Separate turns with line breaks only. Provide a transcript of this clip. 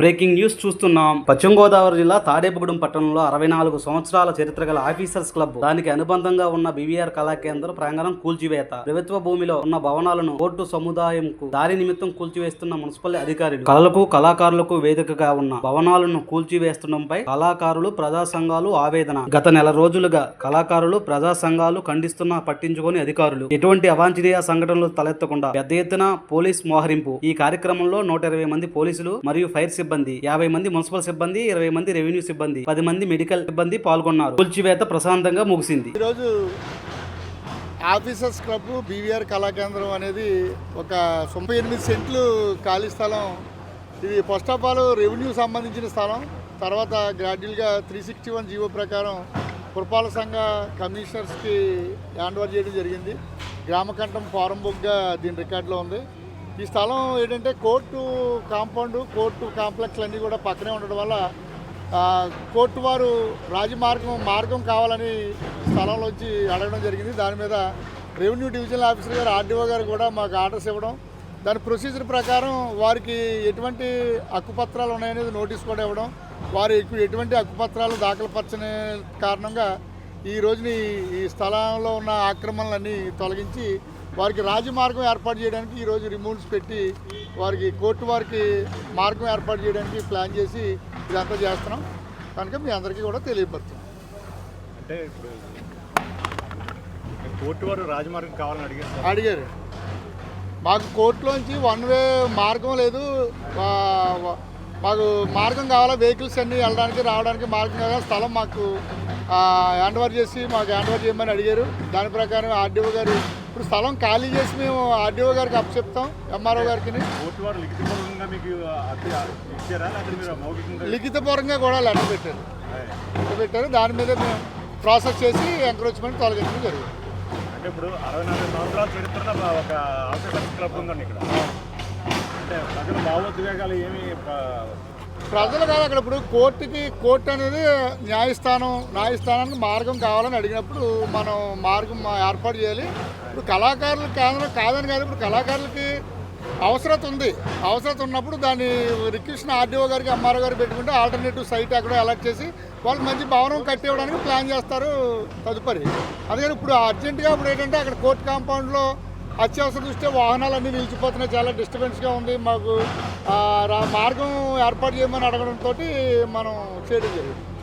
Breaking news చూస్తున్నాం. పశ్చిమ గోదావరి జిల్లా తాడేపుగూడెం పట్టణంలో అరవై నాలుగు సంవత్సరాల చరిత్ర గల ఆఫీసర్స్ క్లబ్ దానికి అనుబంధంగా ఉన్న బీవీఆర్ కళా కేంద్రం ప్రాంగణం కూల్చివేత. ప్రభుత్వ భూమిలో ఉన్న భవనాలను కోర్టు సముదాయంకు దారి నిమిత్తం కూల్చివేస్తున్న మున్సిపల్ అధికారులు. కళలకు కళాకారులకు వేదికగా ఉన్న భవనాలను కూల్చివేస్తుండటంపై కళాకారులు ప్రజా సంఘాలు ఆవేదన. గత నెల రోజులుగా కళాకారులు ప్రజా సంఘాలు ఖండిస్తున్న పట్టించుకొని అధికారులు. ఎటువంటి అవాంఛనీయ సంఘటనలు తలెత్తకుండా పెద్ద ఎత్తున పోలీస్ మోహరింపు. ఈ కార్యక్రమంలో నూట ఇరవై మంది పోలీసులు మరియు ఫైర్ సిబ్బంది. యాభై మంది మున్సిపల్ సిబ్బంది ఇరవై మంది రెవెన్యూ సిబ్బంది పది మంది మెడికల్ సిబ్బంది పాల్గొన్నారు. కూల్చివేత ప్రశాంతంగా ముగిసింది.
ఈరోజు ఆఫీసర్స్ క్లబ్ బీవీఆర్ కళాకేంద్రం అనేది ఒక తొంభై ఎనిమిది సెంట్లు ఖాళీ స్థలం. ఇది ఫస్ట్ ఆఫ్ ఆల్ రెవెన్యూ సంబంధించిన స్థలం. తర్వాత గ్రాడ్యువల్గా త్రీ సిక్స్టీ వన్ జీవో ప్రకారం పురపాలక సంఘ కమిషనర్స్కి హ్యాండ్ ఓవర్ చేయడం జరిగింది. గ్రామకంఠం ఫారం బుక్గా దీని రికార్డులో ఉంది. ఈ స్థలం ఏంటంటే కోర్టు కాంపౌండ్ కోర్టు కాంప్లెక్స్లు అన్నీ కూడా పక్కనే ఉండడం వల్ల కోర్టు వారు రాజమార్గం మార్గం కావాలని స్థలంలోంచి అడగడం జరిగింది. దాని మీద రెవెన్యూ డివిజనల్ ఆఫీసర్ గారు ఆర్డీఓ గారు కూడా మాకు ఆర్డర్స్ ఇవ్వడం. దాని ప్రొసీజర్ ప్రకారం వారికి ఎటువంటి హక్కుపత్రాలు ఉన్నాయనేది నోటీస్ కూడా ఇవ్వడం. వారు ఎక్కువ ఎటువంటి హక్కుపత్రాలు దాఖలుపరచని కారణంగా ఈ రోజుని ఈ స్థలంలో ఉన్న ఆక్రమణలన్నీ తొలగించి వారికి రాజమార్గం ఏర్పాటు చేయడానికి ఈరోజు రిమూవ్స్ పెట్టి వారికి కోర్టు వారికి మార్గం ఏర్పాటు చేయడానికి ప్లాన్ చేసి ఇదంతా చేస్తున్నాం. కనుక మీ అందరికీ కూడా తెలియపరుస్తున్నాం.
అంటే ఇప్పుడు కోర్టు వారు రాజమార్గం కావాలని అడిగారు.
అడిగారు. మాకు కోర్టులోంచి వన్ వే మార్గం లేదు. మాకు మార్గం కావాలా? వెహికల్స్ అన్నీ వెళ్ళడానికి రావడానికి మార్గం కావాలా? స్థలం మాకు హ్యాండ్ ఓవర్ చేసి మాకు హ్యాండ్ ఓవర్ చేయమని అడిగారు. దాని ప్రకారం ఆర్డీఓ గారు ఇప్పుడు స్థలం ఖాళీ చేసి మేము ఆర్డీఓ గారికి అప్పచెప్తాం ఎంఆర్ఓ గారికి.
లిఖితపూర్వకంగా
కూడా లెటర్ పెట్టారు. లెటర్ పెట్టారు. దాని మీద మేము ప్రాసెస్ చేసి ఎంక్రోచ్మెంట్ తొలగించడం జరిగింది.
అంటే ఇప్పుడు అరవై నాలుగు సంవత్సరాల చరిత్రలో ఒక ఆఫీసర్స్ క్లబ్ ఉందండి ఇక్కడ. అంటే ప్రజల భావోద్వేగాలు ఏమి
ప్రజలు కాదు అక్కడ ఇప్పుడు కోర్టుకి కోర్టు అనేది న్యాయస్థానం న్యాయస్థానానికి మార్గం కావాలని అడిగినప్పుడు మనం మార్గం ఏర్పాటు చేయాలి. ఇప్పుడు కళాకారులు కేంద్రం కాదని కాదు ఇప్పుడు కళాకారులకి అవసరత ఉంది. అవసరత ఉన్నప్పుడు దాన్ని రిక్వెస్ట్ ఆర్డీఓ గారికి ఎంఆర్ఓ గారికి పెట్టుకుంటే ఆల్టర్నేటివ్ సైట్ అక్కడ అలర్ట్ చేసి వాళ్ళు మంచి భవనం కట్టివ్వడానికి ప్లాన్ చేస్తారు తదుపరి. అందుకని ఇప్పుడు అర్జెంటుగా ఇప్పుడు ఏంటంటే అక్కడ కోర్టు కాంపౌండ్లో అత్యవసర దృష్ట్యా వాహనాలన్నీ నిలిచిపోతున్నాయి. చాలా డిస్టర్బెన్స్గా ఉంది. మాకు రా- మార్గం ఏర్పాటు చేయమని అడగడంతో మనం చేయడం జరిగింది.